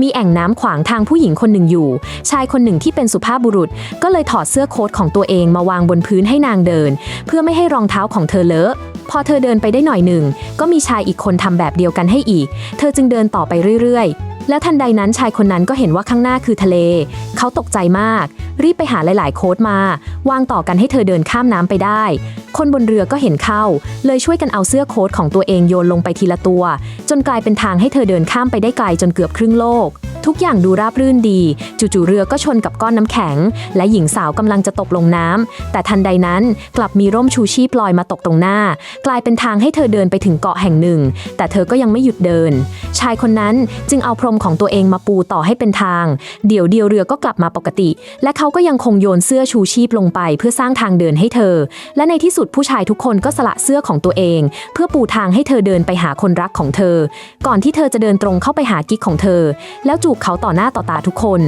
มีแอ่งน้ำขวางทางผู้หญิงคนหนึ่งอยู่ ชายคนหนึ่งที่เป็นสุภาพบุรุษ ก็เลยถอดเสื้อโค้ทของตัวเองมาวางบนพื้นให้นางเดิน เพื่อไม่ให้รองเท้าของเธอเลอะ พอเธอเดินไปได้หน่อยหนึ่ง ก็มีชายอีกคนทำแบบเดียวกันให้อีก เธอจึงเดินต่อไปเรื่อยๆ แล้วทันใดนั้นชายคนนั้นก็เห็นว่าข้างหน้าคือทะเล เขาตกใจมาก รีบไปหาหลาย ๆ โค้ดมา วางต่อกันให้เธอเดินข้ามน้ำไปได้ คนบนเรือก็เห็นเข้า เลยช่วยกันเอาเสื้อโค้ดของตัวเองโยนลงไปทีละตัว จนกลายเป็นทางให้เธอเดินข้ามไปได้ไกลจนเกือบครึ่งโลก ทุกอย่างดูราบรื่นดีจู่ๆเรือก็ชนกับก้อนน้ำแข็ง และหญิงสาวกำลังจะตกลงน้ำแต่ทันใดนั้นกลับมีร่มชูชีพลอยมาตกตรงหน้า กลายเป็นทางให้เธอเดินไปถึงเกาะแห่งหนึ่ง แต่เธอก็ยังไม่หยุดเดิน ชายคนนั้นจึงเอาพรมของตัวเองมาปูต่อให้เป็นทาง เดี๋ยวเดียวเรือก็กลับมาปกติ และเขาก็ยังคงโยนเสื้อชูชีพลงไป เพื่อสร้างทางเดินให้เธอ และในที่สุดผู้ชายทุกคนก็สละเสื้อของตัวเอง เพื่อปูทางให้เธอเดินไปหาคนรักของเธอ ก่อนที่เธอจะเดินตรงเข้าไปหากิ๊กของเธอ แล้วจูบเขาต่อหน้าต่อตาทุกคน